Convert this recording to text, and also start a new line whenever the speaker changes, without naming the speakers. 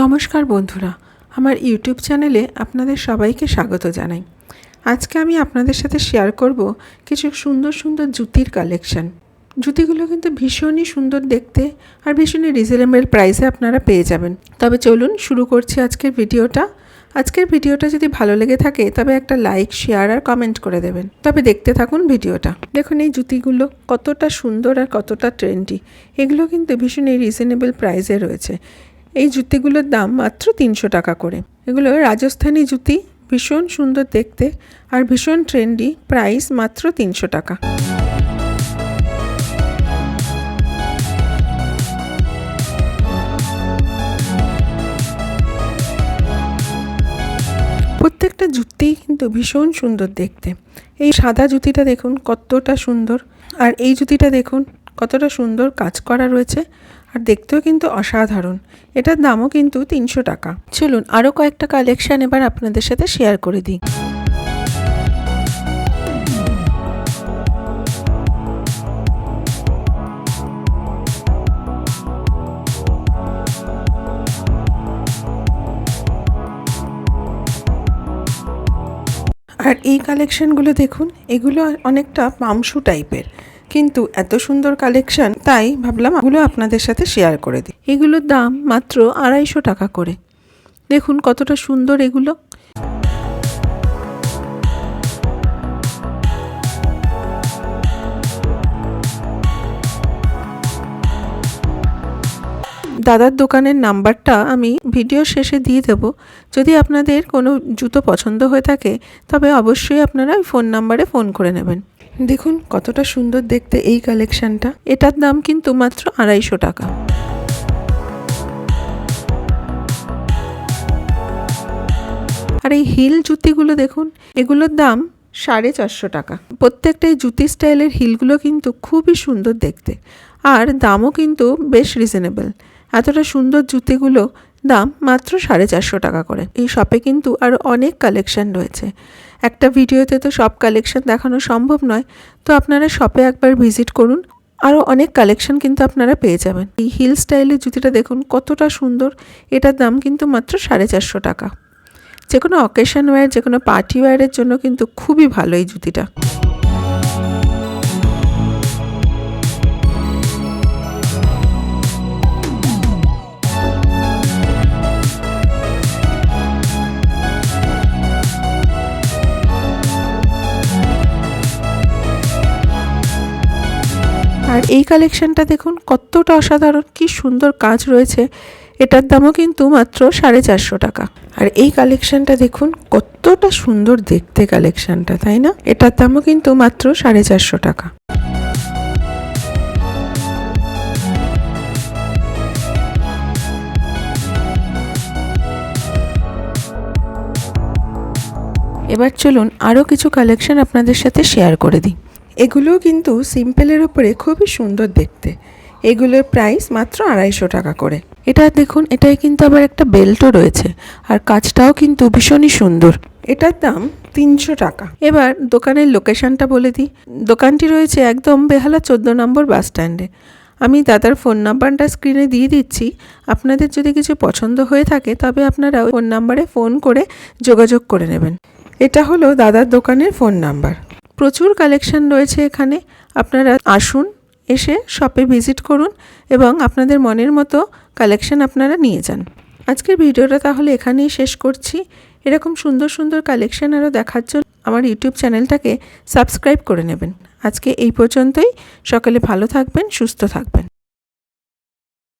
নমস্কার বন্ধুরা, আমার ইউটিউব চ্যানেলে আপনাদের সবাইকে স্বাগত জানাই। আজকে আমি আপনাদের সাথে শেয়ার করব কিছু সুন্দর সুন্দর জুতির কালেকশন। জুতিগুলো কিন্তু ভীষণই সুন্দর দেখতে আর ভীষণই রিজনেবল প্রাইসে আপনারা পেয়ে যাবেন। তবে চলুন শুরু করছি আজকের ভিডিওটা। আজকের ভিডিওটা যদি ভালো লেগে থাকে, তবে একটা লাইক শেয়ার আর কমেন্ট করে দেবেন। তবে দেখতে থাকুন ভিডিওটা। দেখুন এই জুতিগুলো কতটা সুন্দর আর কতটা ট্রেন্ডি এগুলো কিন্তু ভীষণই রিজনেবল প্রাইসে রয়েছে। এই জুতিগুলোর দাম মাত্র তিনশো টাকা করে। এগুলো রাজস্থানি জুতি, ভীষণ সুন্দর দেখতে আর ভীষণ ট্রেন্ডি প্রাইস মাত্র তিনশো টাকা। প্রত্যেকটা জুতিই কিন্তু ভীষণ সুন্দর দেখতে। এই সাদা জুতিটা দেখুন কতটা সুন্দর। আর এই জুতিটা দেখুন কতটা সুন্দর কাজ করা রয়েছে আর দেখতেও কিন্তু অসাধারণ। এটার দামও কিন্তু তিনশো টাকা। চলুন আরও কয়েকটা কালেকশান এবার আপনাদের সাথে শেয়ার করে দিই। আর এই কালেকশনগুলো দেখুন, এগুলো অনেকটা পামশু টাইপের কিন্তু এত সুন্দর কালেকশন তাই ভাবলাম এগুলো আপনাদের সাথে শেয়ার করে দিই। এগুলোর দাম মাত্র আড়াইশো টাকা করে। দেখুন কতটা সুন্দর এগুলো। দাদার দোকানের নাম্বারটা আমি ভিডিও শেষে দিয়ে দেবো। যদি আপনাদের কোনো জুতো পছন্দ হয়ে থাকে, তবে অবশ্যই আপনারা ওই ফোন নাম্বারে ফোন করে নেবেন। দেখুন, কতটা সুন্দর দেখতে এই কালেকশনটা। এটার দাম কিন্তু মাত্র আড়াইশো টাকা। আর এই হিল জুতিগুলো দেখুন, এগুলোর দাম সাড়ে চারশো টাকা। প্রত্যেকটাই জুতি স্টাইলের হিলগুলো কিন্তু খুবই সুন্দর দেখতে। আর দামও কিন্তু বেশ রিজনেবল এতটা সুন্দর জুতিগুলো দাম মাত্র সাড়ে চারশো টাকা করে। এই শপে কিন্তু আরও অনেক কালেকশন রয়েছে। একটা ভিডিওতে তো সব কালেকশন দেখানো সম্ভব নয়, তো আপনারা শপে একবার ভিজিট করুন। আরও অনেক কালেকশন কিন্তু আপনারা পেয়ে যাবেন। এই হিল স্টাইলের জুতিটা দেখুন, কতটা সুন্দর। এটার দাম কিন্তু মাত্র সাড়ে চারশো টাকা। যে কোনো অকেশন ওয়্যার যে কোনো পার্টি ওয়্যারের জন্য কিন্তু খুবই ভালো এই জুতিটা। আর এই কালেকশনটা দেখুন, কতটা অসাধারণ, কি সুন্দর কাজ রয়েছে। এটার দামও কিন্তু মাত্র সাড়ে চারশো টাকা। আর এই কালেকশনটা দেখুন, কতটা সুন্দর দেখতে কালেকশনটা তাই না? এটার দামও কিন্তু মাত্র সাড়ে চারশো টাকা। এবার চলুন আরও কিছু কালেকশন আপনাদের সাথে শেয়ার করে দিই। এগুলোও কিন্তু সিম্পলের ওপরে খুবই সুন্দর দেখতে। এগুলোর প্রাইস মাত্র আড়াইশো টাকা করে। এটা দেখুন এটাই কিন্তু আবার একটা বেল্টও রয়েছে আর কাজটাও কিন্তু ভীষণই সুন্দর। এটার দাম তিনশো টাকা। এবার দোকানের লোকেশনটা বলে দিই। দোকানটি রয়েছে একদম বেহালা চোদ্দ নম্বর বাস স্ট্যান্ডে আমি দাদার ফোন নাম্বারটা স্ক্রিনে দিয়ে দিচ্ছি। আপনাদের যদি কিছু পছন্দ হয়ে থাকে, তবে আপনারা ফোন নাম্বারে ফোন করে যোগাযোগ করে নেবেন। এটা হলো দাদার দোকানের ফোন নাম্বার প্রচুর কালেকশন রয়েছে এখানে। আপনারা আসুন, এসে শপে ভিজিট করুন এবং আপনাদের মনের মতো কালেকশন আপনারা নিয়ে যান। আজকের ভিডিওটা তাহলে এখানেই শেষ করছি। এরকম সুন্দর সুন্দর কালেকশন আরও দেখার জন্য আমার ইউটিউব চ্যানেলটাকে সাবস্ক্রাইব করে নেবেন। আজকে এই পর্যন্তই। সকালে ভালো থাকবেন, সুস্থ থাকবেন।